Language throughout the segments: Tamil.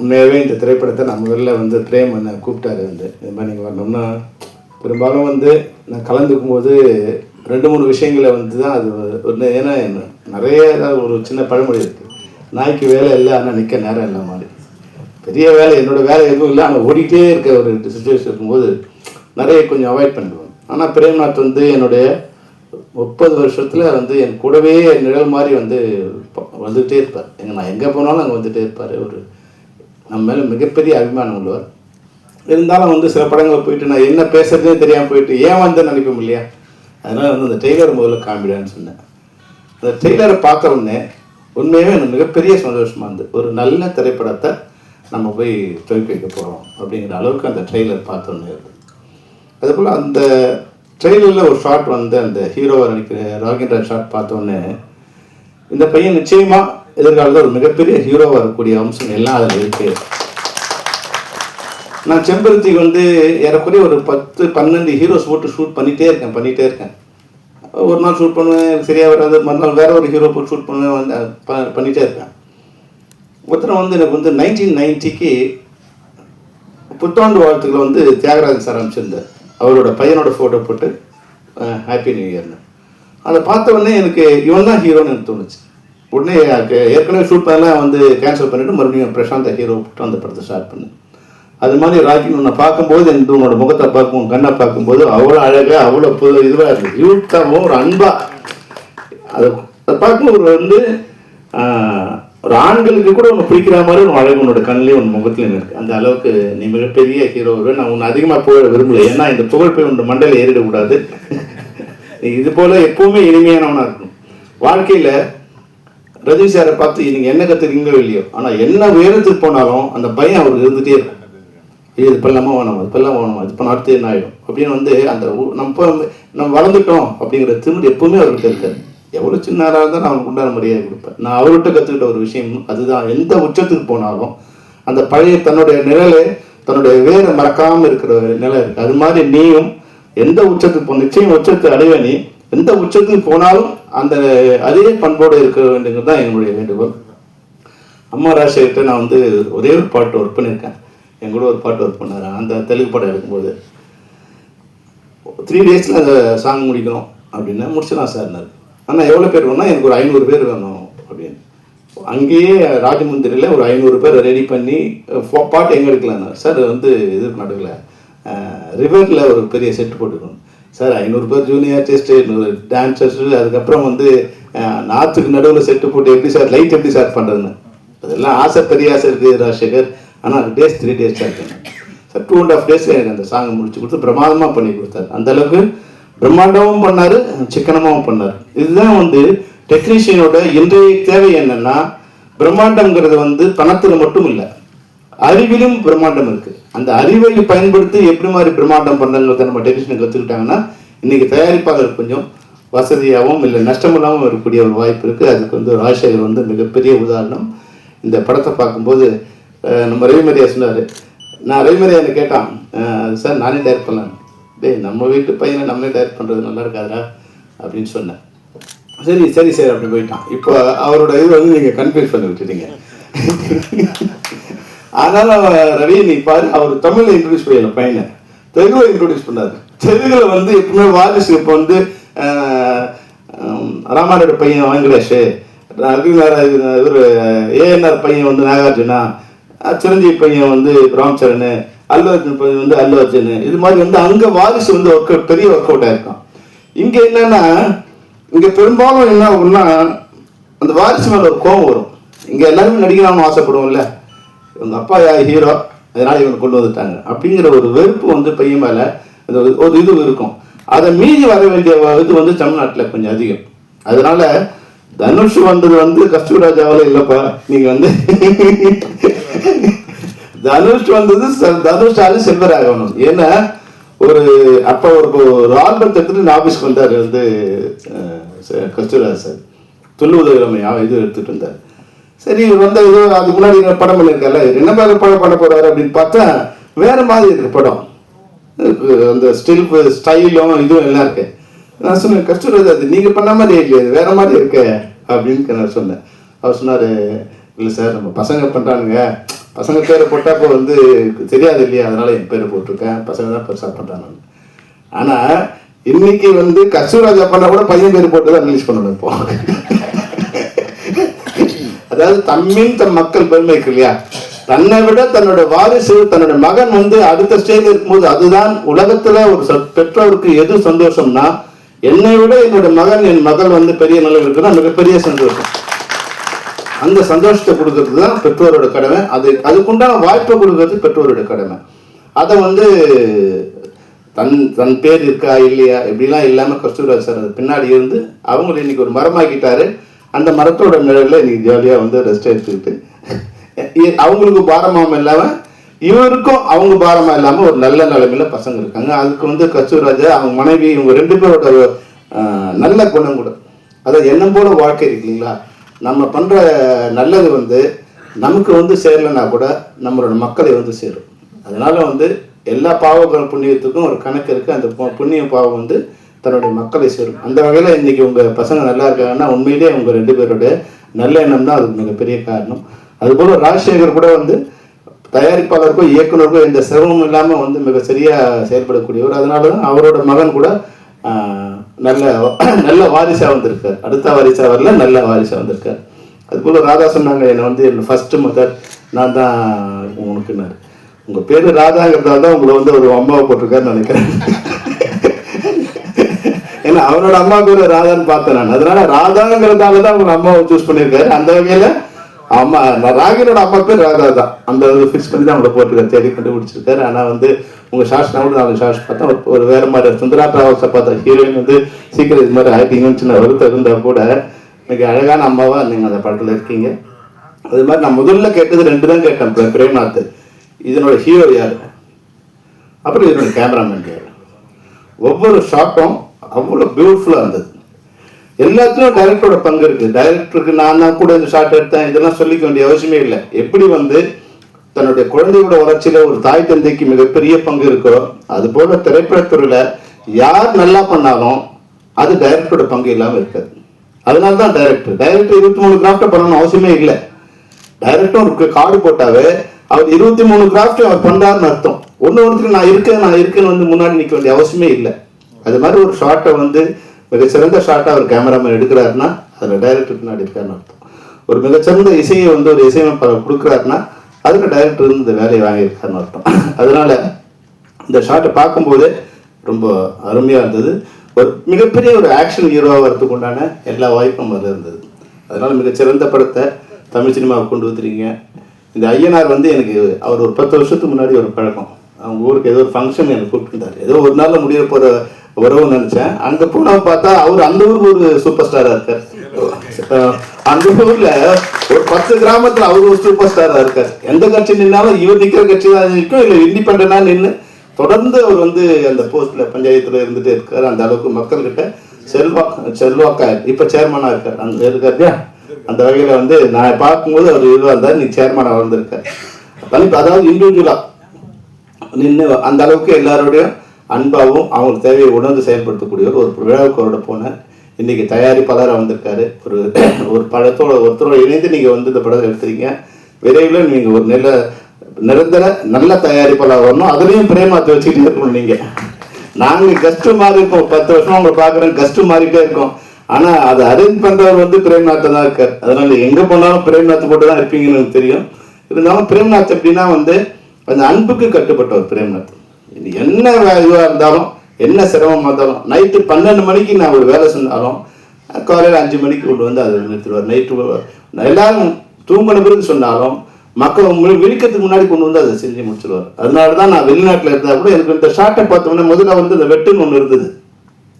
உண்மையாகவே இந்த திரைப்படத்தை நான் முதல்ல வந்து பிரேம் என்ன கூப்பிட்டாரு வந்து. இது மாதிரி நீங்கள் வரணும்னா பெரும்பாலும் வந்து நான் கலந்துக்கும் போது ரெண்டு மூணு விஷயங்களை வந்து தான் அது ஒன்று ஏன்னா என்ன நிறைய ஒரு சின்ன பழமொழி இருக்குது நாய்க்கு வேலை இல்லை ஆனால் நிற்க நேரம் இல்லை மாதிரி. பெரிய வேலை என்னோடய வேலை எதுவும் இல்லை ஆனால் ஓடிக்கிட்டே இருக்க ஒரு சுச்சுவேஷன் இருக்கும்போது நிறைய கொஞ்சம் அவாய்ட் பண்ணிடுவேன். ஆனால் பிரேம்நாத் வந்து என்னுடைய முப்பது வருஷத்தில் வந்து என் கூடவே நிழல் மாதிரி வந்து வந்துகிட்டே இருப்பார். எங்கள் நான் எங்கே போனாலும் அங்கே வந்துகிட்டே இருப்பார் ஒரு நம்ம மேலே மிகப்பெரிய அபிமானம் உள்ளவர். இருந்தாலும் வந்து சில படங்களை போயிட்டு நான் என்ன பேசுறதே தெரியாமல் போயிட்டு ஏன் வந்து நினைப்போம் இல்லையா? அதனால் வந்து அந்த டெய்லர் முதல்ல காமிடான்னு சொன்னேன். அந்த டெய்லரை பார்த்த உடனே உண்மையாகவே எனக்கு மிகப்பெரிய சந்தோஷமாக இருந்து ஒரு நல்ல திரைப்படத்தை நம்ம போய் துவக்கி வைக்க போகிறோம் அப்படிங்கிற அளவுக்கு அந்த ட்ரெய்லர் பார்த்த உடனே இருந்தது. அதுபோல் அந்த ட்ரெய்லரில் ஒரு ஷாட் வந்து அந்த ஹீரோவை நினைக்கிற ராகேந்திரன் ஷாட் பார்த்தோன்னே இந்த பையன் நிச்சயமாக எதிர்காலத்தில் ஒரு மிகப்பெரிய ஹீரோவாக வரக்கூடிய அம்சம் எல்லாம் அதில் இருக்குது நான் செம்பருத்திக்கு வந்து ஏறக்குறைய ஒரு பத்து பன்னெண்டு ஹீரோஸ் போட்டு ஷூட் பண்ணிகிட்டே இருக்கேன் பண்ணிகிட்டே இருக்கேன். ஒரு நாள் ஷூட் பண்ணுவேன் சரியாக வராது மறுநாள் வேற ஒரு ஹீரோ போட்டு ஷூட் பண்ணுவேன் வந்து ப- பண்ணிகிட்டே இருக்கேன். ஒருத்தரம் வந்து எனக்கு வந்து நைன்டீன் நைன்ட்டிக்கு புத்தாண்டு வாழ்த்துக்களை வந்து தியாகராஜன் சார் அனுப்பிச்சிருந்தார். அவரோட பையனோட ஃபோட்டோ போட்டு ஹாப்பி நியூ இயர்னு அதை பார்த்த உடனே எனக்கு இவன் தான் ஹீரோன்னு எனக்கு தோணுச்சு. உடனே ஏற்கனவே ஷூட் பண்ணலாம் வந்து கேன்சல் பண்ணிட்டு மறுபடியும் பிரசாந்த் ஹீரோ விட்டு அந்த படத்தை ஸ்டார்ட் பண்ணேன். அது மாதிரி ராக்கி உன்னை பார்க்கும்போது எனக்கு உன்னோட முகத்தை பார்க்கும் கண்ணை பார்க்கும்போது அவ்வளோ அழகாக அவ்வளோ புது இதுவாக இருக்குது யூத்தாகவும் ஒரு அன்பாக அதை அதை பார்க்கும்போது வந்து ஒரு ஆண்களுக்கு கூட உன்னை பிடிக்கிற மாதிரி ஒரு அழகு உன்னோட கண்ணிலையும் உன் முகத்துலையும் இருக்குது அந்த அளவுக்கு நீ மிகப்பெரிய ஹீரோ நான் உன்னை அதிகமாக புகழ விரும்பல. ஏன்னா இந்த புகழ் போய் உன் மண்டையில் ஏறிடக்கூடாது. இது போல் எப்பவுமே இனிமையானவனாக இருக்கணும். வாழ்க்கையில் ரஜினி சாரை பார்த்து நீங்க என்ன கத்துறீங்களோ இல்லையோ ஆனா என்ன உயரத்துக்கு போனாலும் அந்த பயம் அவருக்கு இருந்துட்டே இருக்கும். இது இப்பெல்லாமா வேணாமா? இது பண்ணலாமா வேணாமா? இது பண்ண அடுத்து என்ன ஆயிடும். அப்படின்னு வந்து அந்த உ- நம்ம நம்ம வளர்ந்துட்டோம் அப்படிங்கிற திமிரு எப்பவுமே அவர்கிட்ட இருக்காது. எவ்வளவு சின்ன இருந்தாலும் நான் அவனுக்கு உண்டான மரியாதை கொடுப்பேன். நான் அவர்கிட்ட கற்றுக்கிட்ட ஒரு விஷயம் அதுதான். எந்த உச்சத்துக்கு போனாலும் அந்த பழைய தன்னுடைய நிழலை தன்னுடைய வேரை மறக்காம இருக்கிற நிலை இருக்கு. அது மாதிரி நீயும் எந்த உச்சத்துக்கு போ நிச்சயம் உச்சத்தை அடைவே நீ எந்த உச்சத்துக்கு போனாலும் அந்த அதே பண்போடு இருக்க வேண்டியது தான் என்னுடைய வேண்டுகோள். அம்மா ராஜசேகர்கிட்ட நான் வந்து ஒரே ஒரு பாட்டு ஒர்க் பண்ணியிருக்கேன். என் கூட ஒரு பாட்டு ஒர்க் பண்ணார். அந்த தெலுங்கு படம் எடுக்கும்போது த்ரீ டேஸில் அந்த சாங் முடிக்கணும் அப்படின்னா முடிச்சிடலாம் சார்னார் ஆனால் எவ்வளோ பேர் வேணும்னா எனக்கு ஒரு ஐநூறு பேர் வேணும் அப்படின்னு. அங்கேயே ராஜமந்திரியில் ஒரு ஐநூறு பேர் ரெடி பண்ணி ஃபோ- பாட்டு எங்கே எடுக்கலாம்னா சார் வந்து இது நடக்கல. ரிவரில் ஒரு பெரிய செட் போட்டுக்கணும் சார் ஐநூறு பேர் ஜூனியர் ஆர்டிஸ்ட்டு நூறு டான்சர்ஸ் அதுக்கப்புறம் வந்து நாற்றுக்கு நடுவில் செட்டு போட்டு எப்படி சார் லைட் எப்படி சார் பண்ணுறதுன்னு அதெல்லாம் ஆசை பெரிய ஆசை இருக்குது ராஜசேகர். ஆனால் டேஸ் த்ரீ டேஸ் தான் sir two and half days எனக்கு அந்த சாங்கை முடிச்சு கொடுத்து பிரமாதமாக பண்ணி கொடுத்தாரு. அந்தளவுக்கு பிரம்மாண்டமும் பண்ணாரு சிக்கனமாகவும் பண்ணார். இதுதான் வந்து டெக்னீஷியனோட இன்றைய தேவை என்னென்னா பிரம்மாண்டங்கிறது வந்து பணத்தில் மட்டும் இல்லை. அறிவிலும் பிரம்மாண்டம் இருக்கு. அந்த அறிவை பயன்படுத்தி எப்படி மாதிரி பிரம்மாண்டம் பண்ணுறங்கிறத நம்ம டெக்னீஷியன் கற்றுக்கிட்டாங்கன்னா இன்னைக்கு தயாரிப்பாளர் கொஞ்சம் வசதியாகவும் இல்லை நஷ்டமில்லாமல் இருக்கக்கூடிய ஒரு வாய்ப்பு இருக்கு. அதுக்கு வந்து ராஜசேகர் வந்து மிகப்பெரிய உதாரணம். இந்த படத்தை பார்க்கும்போது நம்ம ரவிமரியா சொன்னார். நான் ரவிமரியா என்ன கேட்டான் சார் நானே டயர் பண்ணலாம் டேய் நம்ம வீட்டு பையனை நம்மளே டயர் பண்ணுறது நல்லா இருக்காதா அப்படின்னு சொன்னேன். சரி சரி சரி அப்படி போயிட்டான். இப்போ அவரோட இது வந்து நீங்கள் கன்ஃபியூஸ் பண்ணி விட்டுட்டீங்க. அதனால ரவி நீ பாரு அவர் தமிழ்ல இன்ட்ரடியூஸ் பண்ணல பையனை. தெலுங்குல இன்ட்ரடியூஸ் பண்ணாரு. தெலுங்குல வந்து எப்பவுமே வாரிசு இப்போ வந்து ஆஹ், ராமாரோட பையன் வெங்கடேஷ் இவர் ஏஎன்ஆர் பையன் வந்து நாகார்ஜுனா சிரஞ்சீவி பையன் வந்து ராம்சரண் அல்லு அர்ஜுன் பையன் வந்து அல்லு அர்ஜுன் இது மாதிரி வந்து அங்க வாரிசு வந்து ஒர்க் அவுட் பெரிய ஒர்க் அவுட்டாக இருக்கும் இங்க என்னன்னா இங்க பெரும்பாலும் என்ன ஆகும்னா அந்த வாரிசு மேல ஒரு கோவம் வரும். இங்க எல்லாருமே நடிக்கலாம்னு ஆசைப்படுவோம்ல. இவங்க அப்பா ஹீரோ அதனால இவங்க கொண்டு வந்துட்டாங்க. அப்படிங்கிற ஒரு வெறுப்பு வந்து பையன் மேல அந்த ஒரு- ஒரு இது இருக்கும். அதை மீறி வர வேண்டிய இது வந்து தமிழ்நாட்டில் கொஞ்சம் அதிகம். அதனால தனுஷ் வந்தது வந்து கஸ்தூராஜாவில் இல்லைப்பா. நீங்க வந்து தனுஷ் வந்தது தனுஷாலும் தனுஷால செல்வராகவனும். ஏன்னா ஒரு அப்ப ஒரு ஒரு ஆல்பம் எடுத்துட்டு ஆபீஸ்க்கு வந்தார் வந்து கஸ்தூராஜ் சார். துள்ளுவதமை இது எடுத்துட்டு வந்தார். சரி இவர் வந்து ஏதோ அதுக்கு முன்னாடி இவர் படம் பண்ணியிருக்கல என்ன மாதிரி படம் பண்ண போறாரு அப்படின்னு பார்த்தா வேற மாதிரி இருக்கு படம். அந்த ஸ்டில் ஸ்டைலும் இதுவும் எல்லாம் இருக்கு. நான் சொன்னேன் கஷ்டம் அது நீங்க பண்ண மாதிரி இல்லையே வேற மாதிரி இருக்கு அப்படின்னு நான் சொன்னேன். அவர் சொன்னாரு இல்லை சார் நம்ம பசங்க பண்றானுங்க. பசங்க பேரை போட்டா இப்போ வந்து தெரியாது இல்லையா அதனால என் பேரை போட்டிருக்கேன். பசங்க தான் பெருசாக பண்ணுறாங்க ஆனா இன்னைக்கு வந்து கஸ்தூராஜா பண்ணா கூட பையன் பேர் போட்டு தான் ரிலீஸ் பண்ணணும் இப்போ. அதாவது தம்மின் தம் மக்கள் பெருமை இருக்கு இல்லையா? தன்னை விட தன்னோட வாரிசு தன்னோட மகன் வந்து அடுத்த ஸ்டேஜ் இருக்கும்போது அதுதான் உலகத்துல ஒரு பெற்றோருக்கு எது சந்தோஷம்னா என்னை விட என்னோட மகன் என் மகள் வந்து பெரிய நிலையில் இருக்குன்னா மிகப்பெரிய சந்தோஷம். அந்த சந்தோஷத்தை கொடுக்கறது தான் பெற்றோரோட கடமை. அது அதுக்குண்டான வாய்ப்பை கொடுக்கறது பெற்றோரோட கடமை. அதை வந்து தன் தன் பேர் இருக்கா இல்லையா? இப்படிலாம் இல்லாமல் கஸ்தூராஜ் சார் அது பின்னாடி இருந்து அவங்களை இன்னைக்கு ஒரு மரமாக்கிட்டாரு. அந்த மரத்தோட நிழலில் இன்றைக்கி ஜாலியாக வந்து ரெஸ்ட் எடுத்துக்கிட்டு அவங்களுக்கு பாரமாம இல்லாமல் இவருக்கும் அவங்க பாரமாக இல்லாமல் ஒரு நல்ல நிலைமையில பசங்க இருக்காங்க. அதுக்கு வந்து கச்சூராஜா அவங்க மனைவி இவங்க ரெண்டு பேரோட நல்ல குணம் கூட. அதாவது எண்ணம் போல வாழ்க்கை இருக்கீங்களா நம்ம பண்ணுற நல்லது வந்து நமக்கு வந்து சேரலைன்னா கூட நம்மளோட மக்களை வந்து சேரும். அதனால் வந்து எல்லா பாவ புண்ணியத்துக்கும் ஒரு கணக்கு இருக்குது அந்த புண்ணிய பாவம் வந்து தன்னுடைய மக்களை சேரும். அந்த வகையில் இன்னைக்கு உங்கள் பசங்க நல்லா இருக்காங்கன்னா உண்மையிலேயே உங்கள் ரெண்டு பேரோட நல்ல எண்ணம் தான் அதுக்கு மிகப்பெரிய காரணம். அதுபோல் ராஜசேகர் கூட வந்து தயாரிப்பாளருக்கோ இயக்குனருக்கோ எந்த சிரமமும் இல்லாமல் வந்து மிக சரியாக செயல்படக்கூடியவர். அதனால தான் அவரோட மகன் கூட நல்ல நல்ல வாரிசாக வந்திருக்கார். அடுத்த வாரிசாக வரல நல்ல வாரிசாக வந்திருக்கார். அதுபோல் ராதா சொன்னாங்க என்னை வந்து என் ஃபஸ்ட்டு மதர் நான் தான் உனக்குன்னாரு. உங்கள் பேர் ராதாங்கிறதால தான் உங்களை வந்து ஒரு அம்மாவை போட்டிருக்காருன்னு நினைக்கிறேன். அவரோட அம்மா பேரு ராதான்னு பார்த்தேன் நான். அதனால ராதாங்கிறதால தான் உங்க அம்மாவை சூஸ் பண்ணியிருக்காரு. அந்த வகையில அம்மா நான் ராகினோட அம்மா பேர் ராதா தான். அந்த ஃபிக்ஸ் பண்ணி தான் அவங்கள போட்டிருக்காரு. தேடி கண்டுபிடிச்சிருக்காரு. ஆனா வந்து உங்க ஷார்ட்ஸ் நான் கூட நாலு சாஷ் பார்த்தேன் ஒரு- வேற மாதிரி. சுந்தரா டிராவல்ஸை பார்த்தேன் ஹீரோயின் வந்து சீக்கிரம் இது மாதிரி ஆக்டிங்னு சின்ன வருத்தம் இருந்தா கூட மிக அழகான அம்மாவா நீங்க அந்த படத்துல இருக்கீங்க. அது மாதிரி நான் முதல்ல கேட்டது ரெண்டு தான் கேட்டேன் பிரேம்நாத். இதனோட ஹீரோ யார்? அப்புறம் இதனோட கேமராமேன் யார்? ஒவ்வொரு ஷாட்டும் அவ்வளோ பியூட்டிஃபுல்லாக இருந்தது. எல்லாத்துலையும் டைரக்டரோட பங்கு இருக்குது டைரக்டருக்கு நான் தான் கூட இந்த ஷார்ட் எடுத்தேன். இதெல்லாம் சொல்லிக்க வேண்டிய அவசியமே இல்லை. எப்படி வந்து தன்னுடைய குழந்தையோட வளர்ச்சியில் ஒரு தாய் தந்தைக்கு மிகப்பெரிய பங்கு இருக்கோ அது போல யார் நல்லா பண்ணாலும் அது டைரக்டரோட பங்கு இல்லாமல் இருக்காது. அதனால தான் டைரக்டர் டைரக்டர் இருபத்தி மூணு கிராஃப்டை பண்ணணும் அவசியமே இல்லை. டைரக்டர் ஒரு கார்டு போட்டாவே அவர் இருபத்தி மூணு கிராஃப்ட் அவர் பண்ணாருன்னு அர்த்தம். ஒன்று ஒருத்தருக்கு நான் இருக்கேன் நான் இருக்கேன்னு வந்து முன்னாடி நிற்க வேண்டிய அவசியமே இல்லை. அது மாதிரி ஒரு ஷார்ட்டை வந்து மிகச்சிறந்த ஷார்ட்டாக அவர் கேமராமேன் எடுக்கிறாருன்னா அதில் டைரக்டர் பின்னாடி இருக்காருன்னு அர்த்தம். ஒரு மிகச்சிறந்த இசையை வந்து ஒரு இசையமைப்பாளர் கொடுக்குறாருன்னா அதில் டைரக்டர் இருந்து இந்த வேலையை வாங்கியிருக்காருன்னு அர்த்தம். அதனால இந்த ஷார்ட்டை பார்க்கும்போதே ரொம்ப அருமையாக இருந்தது. ஒரு மிகப்பெரிய ஒரு ஆக்ஷன் ஹீரோவாக வரதுக்கு உண்டான எல்லா வாய்ப்பும் அதில் இருந்தது. அதனால் மிகச்சிறந்த படத்தை தமிழ் சினிமாவை கொண்டு வந்துருக்கீங்க இந்த ஐயனார் வந்து எனக்கு அவர் ஒரு பத்து வருஷத்துக்கு முன்னாடி ஒரு பழக்கம். அவங்க ஊருக்கு ஏதோ ஒரு ஃபங்க்ஷன் எனக்கு கூப்பிட்டுருந்தாரு. ஏதோ ஒரு நாளில் முடிய போகிற உறவு நினைச்சேன். அங்க போனா பார்த்தா அவர் அந்த ஊருக்கு ஒரு சூப்பர் ஸ்டாரா இருக்கார். அந்த ஊர்ல ஒரு பத்து கிராமத்துல அவர் ஒரு சூப்பர் ஸ்டாரா இருக்கார். எந்த கட்சி நின்னாலும் இவர் நிக்கிற கட்சி தான் நிற்கும் இல்ல இண்டிபெண்டா நின்று தொடர்ந்து அவர் வந்து அந்த போஸ்ட்ல பஞ்சாயத்துல இருந்துட்டே இருக்காரு. அந்த அளவுக்கு மக்கள்கிட்ட செல்வா செல்வாக்கா இப்ப சேர்மனா இருக்கார். அந்த இருக்கார் இல்லையா? அந்த வகையில வந்து நான் பார்க்கும்போது அவர் இதுவாக இருந்தார். நீ சேர்மனா வந்திருக்கார் தனிப்பு அதாவது இண்டிவிஜுவலா நின்று அந்த அளவுக்கு எல்லாரோடையும் அன்பாகவும் அவங்களுக்கு தேவையை உணர்ந்து செயல்படுத்தக்கூடிய ஒரு விழாவுக்கு போனேன் இன்னைக்கு தயாரிப்பாளராக வந்திருக்காரு. ஒரு ஒரு படத்தோட ஒருத்தரோட இணைந்து நீங்கள் வந்து இந்த படத்தை எடுத்துறீங்க. விரைவில் நீங்கள் ஒரு நில நிரந்தர நல்ல தயாரிப்பாளர் வரணும். அதுலேயும் பிரேமாத்தை வச்சுக்கிட்டே இருக்கணும் நீங்கள் நாங்கள் கஷ்டம் மாதிரி இருக்கோம். பத்து வருஷம் உங்களை பார்க்குறோம் கஷ்டம் மாறிட்டே இருக்கோம். ஆனால் அதை அரேஞ்ச் பண்ணுறவர் வந்து பிரேம்நாத்தை தான் இருக்கார். அதனால் எங்கே போனாலும் பிரேம்நாத் போட்டு தான் இருப்பீங்கன்னு எனக்கு தெரியும். இருந்தாலும் பிரேம்நாத் எப்படின்னா வந்து அந்த அன்புக்கு கட்டுப்பட்டவர் பிரேம்நாத் இது என்ன வே- இருந்தாலும் என்ன சிரமமாக இருந்தாலும் நைட்டு பன்னெண்டு மணிக்கு நான் ஒரு வேலை சொன்னாலும் காலையில் அஞ்சு மணிக்கு கொண்டு வந்து அதை நிறுத்திடுவார். நைட்டு எல்லாரும் தூங்கின பிறகு சொன்னாலும் மக்கள் முழு- விழிக்கிறதுக்கு முன்னாடி கொண்டு வந்து அதை செஞ்சு முடிச்சிடுவார். அதனால தான் நான் வெளிநாட்டில் இருந்தால் கூட எனக்கு இந்த ஷார்ட்டை பார்த்தோன்னே முதல்ல வந்து இந்த வெட்டுன்னு ஒன்று இருந்தது.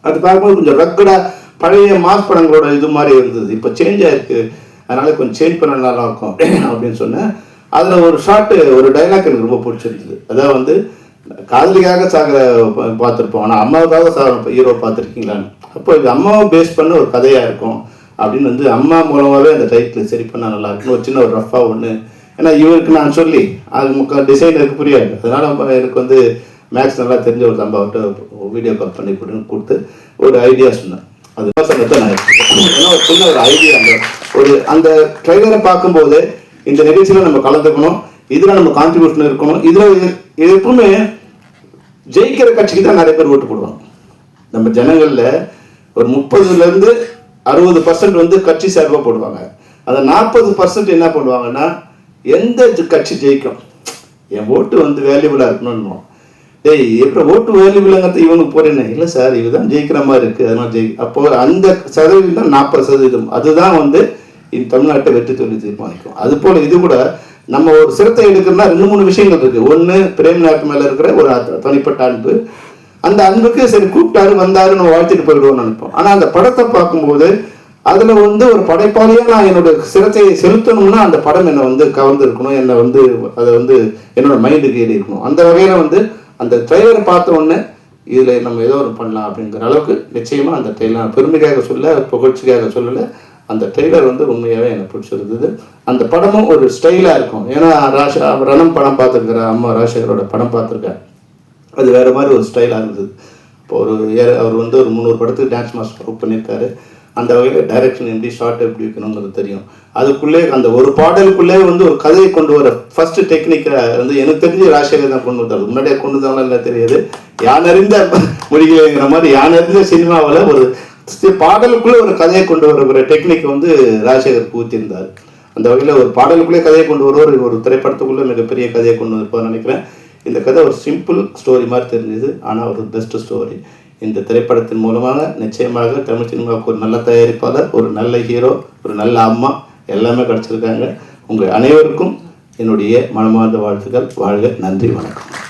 அது பார்க்கும்போது கொஞ்சம் ரக்கடாக பழைய மாஸ் படங்களோட இது மாதிரி இருந்தது. இப்போ சேஞ்ச் ஆயிருக்கு. அதனால கொஞ்சம் சேஞ்ச் பண்ண நல்லா இருக்கும் அப்படின்னு சொன்னேன். அதில் ஒரு ஷார்ட்டு ஒரு டைலாக் எனக்கு ரொம்ப பிடிச்சிருந்தது. அதாவது வந்து காதலிக்காக சாகிற பார்த்துருப்போம். ஆனால் அம்மாவுக்காக சாகிற ஹீரோ பார்த்துருக்கீங்களான்னு அப்போ இது அம்மாவை பேஸ் பண்ண ஒரு கதையாக இருக்கும். அப்படின்னு வந்து அம்மா மூலமாகவே அந்த டைட்டில் சரி பண்ணால் நல்லா இருக்கும். ஒரு சின்ன ஒரு ரஃபாக ஒன்று ஏன்னா இவருக்கு நான் சொல்லி அது முக்கால் டிசைனருக்கு புரியாது. அதனால எனக்கு வந்து மேக்ஸ் நல்லா தெரிஞ்ச ஒரு தம்பாவிட்ட வீடியோ கால் பண்ணி கொடுன்னு கொடுத்து ஒரு ஐடியா சொன்னேன். அது விமர்சனத்தை நான் ஏன்னா ஒரு சின்ன ஒரு ஐடியா அந்த ஒரு அந்த ட்ரைலரை பார்க்கும்போது இந்த நிகழ்ச்சியில் நம்ம கலந்துக்கணும். இதில் நம்ம கான்ட்ரிபியூஷன் இருக்கணும். இதில் எப்பவுமே ஜெயிக்கிற கட்சிக்கு தான் நிறைய பேர் ஓட்டு போடுவாங்க. நம்ம ஜனங்கள்ல ஒரு முப்பதுல இருந்து அறுபது பர்சன்ட் வந்து கட்சி சார்பாக போடுவாங்க. அந்த நாற்பது பர்சன்ட் என்ன பண்ணுவாங்கன்னா எந்த கட்சி ஜெயிக்கும்? என் ஓட்டு வந்து வேல்யூபிளாக இருக்கணும்னு டேய் எப்படி ஓட்டு வேல்யூபிளாங்கிறது இவனுக்கு போறேன்னு இல்லை சார் இதுதான் ஜெயிக்கிற மாதிரி இருக்கு. அதனால ஜெயி அப்போ அந்த சதவீதம் தான் நாற்பது சதவீதம். அதுதான் வந்து இந்த தமிழ்நாட்டை வெற்றி தொழில் தீர்மானிக்கும். அது போல இது கூட நம்ம ஒரு சிரத்தை எடுக்கணும்னா ரெண்டு மூணு விஷயங்கள் இருக்கு. ஒன்று பிரேம்நாத் மேலே இருக்கிற ஒரு தனிப்பட்ட அன்பு. அந்த அன்புக்கு சரி கூப்பிட்டாரு வந்தாரு நம்ம வாழ்த்திட்டு போயிடுவோம்னு நினைப்போம். ஆனால் அந்த படத்தை பார்க்கும்போது அதில் வந்து ஒரு படைப்பாளியாக நான் என்னோட சிரத்தையை செலுத்தணும்னா அந்த படம் என்னை வந்து கவர்ந்து இருக்கணும் என்னை வந்து அதை வந்து என்னோட மைண்டுக்கு ஏறி இருக்கணும் அந்த வகையில் வந்து அந்த ட்ரெய்லரை பார்த்த உடனே இதில் நம்ம ஏதோ ஒரு பண்ணலாம் அப்படிங்கிற அளவுக்கு நிச்சயமாக அந்த ட்ரெய்லர் பெருமைக்காக சொல்ல புகழ்ச்சிக்காக சொல்லலை. அந்த ட்ரெய்லர் வந்து உண்மையாகவே எனக்கு பிடிச்சிருந்தது. அந்த படமும் ஒரு ஸ்டைலாக இருக்கும். ஏன்னா ராஷா ரணம் படம் பார்த்துருக்குற அம்மா ராஜசேகரோட படம் பார்த்துருக்கேன் அது வேறு மாதிரி ஒரு ஸ்டைலாக இருந்தது. இப்போ ஒரு ஏ- அவர் வந்து ஒரு முந்நூறு படத்துக்கு டான்ஸ் மாஸ்டர் ஒர்க் பண்ணியிருக்காரு. அந்த வகையில் டைரக்ஷன் எப்படி ஷார்ட் எப்படி வைக்கணுங்கிறது தெரியும். அதுக்குள்ளே அந்த ஒரு பாடலுக்குள்ளே வந்து ஒரு கதையை கொண்டு வர ஃபர்ஸ்ட் டெக்னிக்கை வந்து எனக்கு தெரிஞ்சு ராஜசேகர் தான் கொண்டு வந்தார். முன்னாடியே கொண்டு வந்தாலும் தெரியாது. யான் அறிந்த மொழிகளேங்கிற மாதிரி யான் அறிந்த சினிமாவில் ஒரு பாடலுக்குள்ளே ஒரு கதையை கொண்டு வரக்கூடிய டெக்னிக் வந்து ராஜசேகர் பூத்திருந்தார் அந்த வகையில் ஒரு பாடலுக்குள்ளே கதையை கொண்டு வருவார். ஒரு திரைப்படத்துக்குள்ளே மிகப்பெரிய கதையை கொண்டு வந்திருப்பார் நினைக்கிறேன். இந்த கதை ஒரு சிம்பிள் ஸ்டோரி மாதிரி தெரிஞ்சது. ஆனால் ஒரு பெஸ்ட் ஸ்டோரி இந்த திரைப்படத்தின் மூலமாக நிச்சயமாக தமிழ் சினிமாவுக்கு ஒரு நல்ல தயாரிப்பாளர் ஒரு நல்ல ஹீரோ ஒரு நல்ல அம்மா எல்லாமே கிடச்சிருக்காங்க. உங்கள் அனைவருக்கும் என்னுடைய மனமார்ந்த வாழ்த்துக்கள். வாழ்க நன்றி வணக்கம்.